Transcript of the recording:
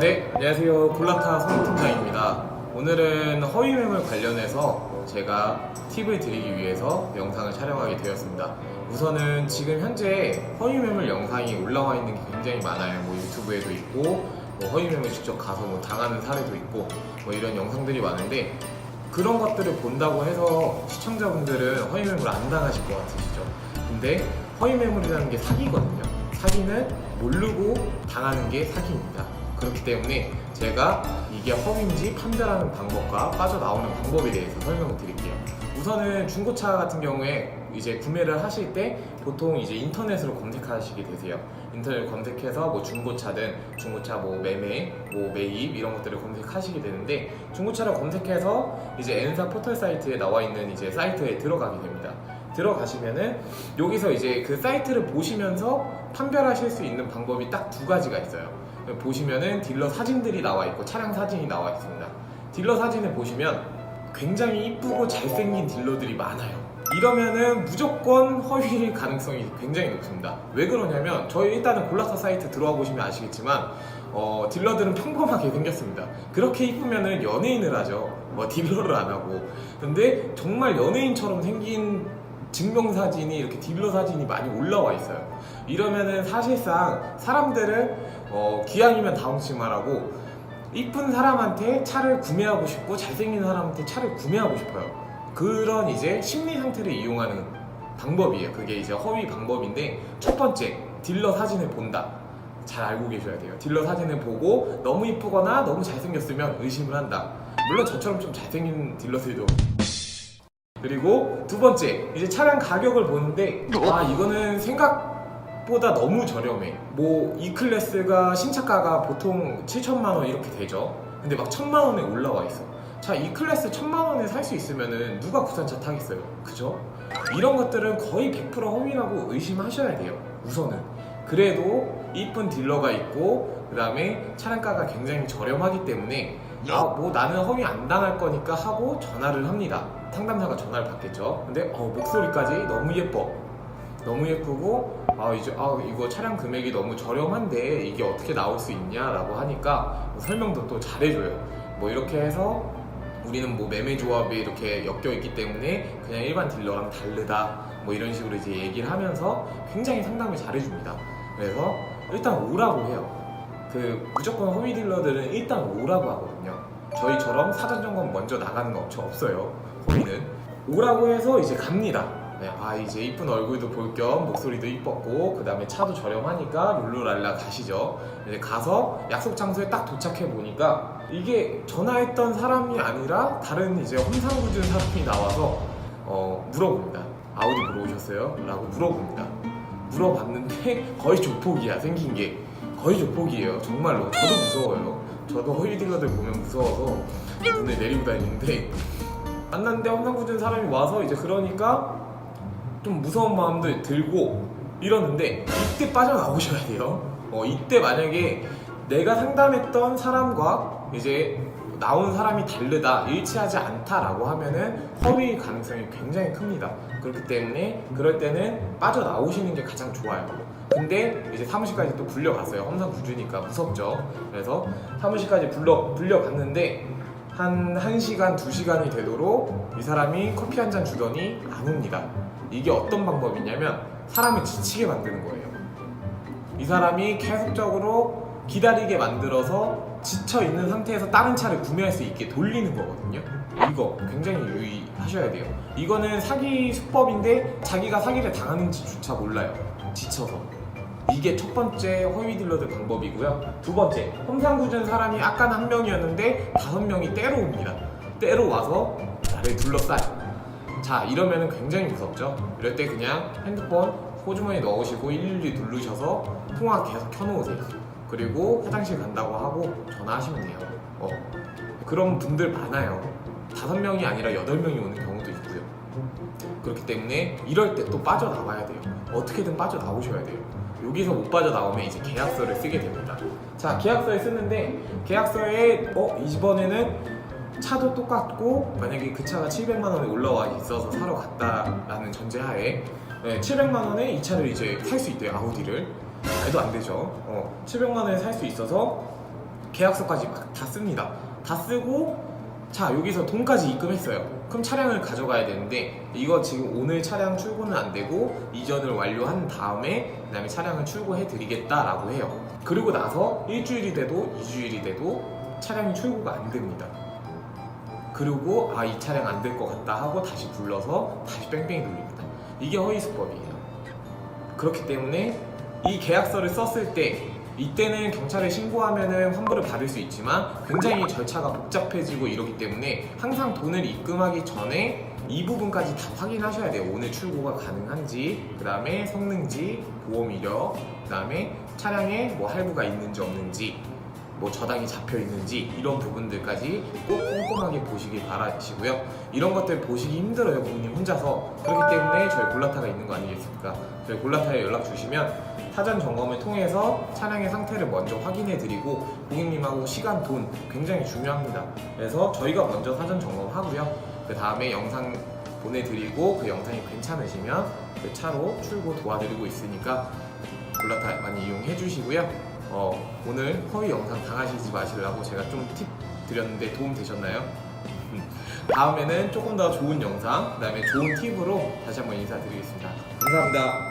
네, 안녕하세요. 콜라타 손팀장입니다. 오늘은 허위 매물 관련해서 제가 팁을 드리기 위해서 영상을 촬영하게 되었습니다. 우선은 지금 현재 허위 매물 영상이 올라와 있는 게 굉장히 많아요. 뭐 유튜브에도 있고, 뭐 허위 매물 직접 가서 뭐 당하는 사례도 있고, 뭐 이런 영상들이 많은데, 그런 것들을 본다고 해서 시청자분들은 허위 매물 안 당하실 것 같으시죠? 근데 허위 매물이라는 게 사기거든요. 사기는 모르고 당하는 게 사기입니다. 그렇기 때문에 제가 이게 허위인지 판별하는 방법과 빠져나오는 방법에 대해서 설명을 드릴게요. 우선은 중고차 같은 경우에 이제 구매를 하실 때 보통 이제 인터넷으로 검색하시게 되세요. 인터넷 검색해서 뭐 중고차든 중고차 뭐 매매, 뭐 매입 이런 것들을 검색하시게 되는데 중고차를 검색해서 이제 N사 포털 사이트에 나와 있는 이제 사이트에 들어가게 됩니다. 들어가시면은 여기서 이제 그 사이트를 보시면서 판별하실 수 있는 방법이 딱 두 가지가 있어요. 보시면은 딜러 사진들이 나와 있고 차량 사진이 나와 있습니다. 딜러 사진을 보시면 굉장히 이쁘고 잘생긴 딜러들이 많아요. 이러면은 무조건 허위일 가능성이 굉장히 높습니다. 왜 그러냐면 저희 일단은 골라서 사이트 들어와 보시면 아시겠지만 어, 딜러들은 평범하게 생겼습니다. 그렇게 이쁘면은 연예인을 하죠. 뭐 딜러를 안 하고. 근데 정말 연예인처럼 생긴 증명사진이 이렇게 딜러 사진이 많이 올라와 있어요. 이러면은 사실상 사람들은 어, 기왕이면 다홍치마라고 이쁜 사람한테 차를 구매하고 싶고 잘생긴 사람한테 차를 구매하고 싶어요. 그런 이제 심리 상태를 이용하는 방법이에요. 그게 이제 허위 방법인데 첫 번째 딜러 사진을 본다. 잘 알고 계셔야 돼요. 딜러 사진을 보고 너무 이쁘거나 너무 잘생겼으면 의심을 한다. 물론 저처럼 좀 잘생긴 딜러들도 그리고 두 번째 이제 차량 가격을 보는데 아 이거는 생각보다 너무 저렴해. 뭐 이 클래스가 신차가가 보통 7천만 원 이렇게 되죠. 근데 막 천만 원에 올라와 있어. 자 이 클래스 천만 원에 살 수 있으면은 누가 국산차 타겠어요? 그죠? 이런 것들은 거의 100% 허위라고 의심하셔야 돼요. 우선은. 그래도 이쁜 딜러가 있고 그 다음에 차량가가 굉장히 저렴하기 때문에 아 뭐 나는 허위 안 당할 거니까 하고 전화를 합니다. 상담사가 전화를 받겠죠. 근데 어, 목소리까지 너무 예뻐. 너무 예쁘고 아 이제 아 이거 차량 금액이 너무 저렴한데 이게 어떻게 나올 수 있냐라고 하니까 뭐 설명도 또 잘해줘요. 뭐 이렇게 해서 우리는 뭐 매매 조합에 이렇게 엮여 있기 때문에 그냥 일반 딜러랑 다르다. 뭐 이런 식으로 이제 얘기를 하면서 굉장히 상담을 잘해줍니다. 그래서 일단 오라고 해요 그 무조건 허위 딜러들은 일단 오라고 하거든요. 저희처럼 사전 점검 먼저 나가는 거 없죠 없어요. 허위는 오라고 해서 이제 갑니다. 네, 아 이제 이쁜 얼굴도 볼 겸 목소리도 이뻤고 그 다음에 차도 저렴하니까 룰루랄라 가시죠. 이제 가서 약속 장소에 딱 도착해 보니까 이게 전화했던 사람이 아니라 다른 이제 험상궂은 사람이 나와서 어, 물어봅니다. 아우디 보러 오셨어요? 라고 물어봅니다. 물어봤는데 거의 조폭이야 생긴 게 거의 조폭이에요. 정말로. 저도 무서워요. 저도 허위 딜러들 보면 무서워서 눈에 내리고 다니는데 만났는데 험상궂은 사람이 와서 이제 그러니까 좀 무서운 마음도 들고 이러는데 이때 빠져나오셔야 돼요. 어 이때 만약에 내가 상담했던 사람과 이제 나온 사람이 다르다 일치하지 않다라고 하면은 허위 가능성이 굉장히 큽니다. 그렇기 때문에 그럴 때는 빠져나오시는 게 가장 좋아요 근데 이제 사무실까지 또 불려갔어요 험상궂으니까 무섭죠 그래서 사무실까지 불러, 불려갔는데 한 1시간, 2시간이 되도록 이 사람이 커피 한 잔 주더니 안 옵니다 이게 어떤 방법이냐면 사람을 지치게 만드는 거예요 이 사람이 계속적으로 기다리게 만들어서 지쳐 있는 상태에서 다른 차를 구매할 수 있게 돌리는 거거든요. 이거 굉장히 유의하셔야 돼요. 이거는 사기 수법인데 자기가 사기를 당하는지조차 몰라요. 지쳐서. 이게 첫 번째 허위 딜러들 방법이고요. 두 번째, 험상궂은 사람이 아까는 한 명이었는데 다섯 명이 때로 옵니다. 때로 와서 나를 둘러싸요. 자, 이러면 굉장히 무섭죠? 이럴 때 그냥 핸드폰 호주머니에 넣으시고 112 누르셔서 통화 계속 켜놓으세요. 그리고 화장실 간다고 하고 전화하시면 돼요. 어. 그런 분들 많아요. 다섯 명이 아니라 여덟 명이 오는 경우도 있고요. 그렇기 때문에 이럴 때 또 빠져나와야 돼요. 어떻게든 빠져나오셔야 돼요. 여기서 못 빠져나오면 이제 계약서를 쓰게 됩니다. 자, 계약서에 쓰는데 계약서에 어 이번에는 차도 똑같고 만약에 그 차가 700만 원에 올라와 있어서 사러 갔다라는 전제하에 네, 700만 원에 이 차를 이제 살 수 있대요 아우디를 말도 안 되죠 어, 700만 원에 살 수 있어서 계약서까지 막 다 씁니다. 다 쓰고 자 여기서 돈까지 입금했어요. 그럼 차량을 가져가야 되는데 이거 지금 오늘 차량 출고는 안 되고 이전을 완료한 다음에 그다음에 차량을 출고해 드리겠다라고 해요. 그리고 나서 일주일이 돼도 이주일이 돼도 차량이 출고가 안 됩니다. 그리고 아 이 차량 안 될 것 같다 하고 다시 불러서 다시 뺑뺑이 돌립니다. 이게 허위 수법이에요. 그렇기 때문에 이 계약서를 썼을 때 이때는 경찰에 신고하면은 환불을 받을 수 있지만 굉장히 절차가 복잡해지고 이러기 때문에 항상 돈을 입금하기 전에 이 부분까지 다 확인하셔야 돼요. 오늘 출고가 가능한지, 그 다음에 성능지, 보험 이력, 그 다음에 차량에 뭐 할부가 있는지 없는지, 뭐 저당이 잡혀 있는지 이런 부분들까지 꼭 꼼꼼하게 보시길 바라시고요. 이런 것들 보시기 힘들어요, 고객님 혼자서. 그렇기 때문에 저희 골라타가 있는 거 아니겠습니까? 저희 골라타에 연락 주시면 사전 점검을 통해서 차량의 상태를 먼저 확인해 드리고 고객님하고 시간, 돈 굉장히 중요합니다. 그래서 저희가 먼저 사전 점검하고요. 그 다음에 영상 보내드리고 그 영상이 괜찮으시면 그 차로 출고 도와드리고 있으니까 골라타 많이 이용해 주시고요. 어, 오늘 허위 영상 당하시지 마시려고 제가 좀 팁 드렸는데 도움 되셨나요? 다음에는 조금 더 좋은 영상, 그 다음에 좋은 팁으로 다시 한번 인사드리겠습니다. 감사합니다.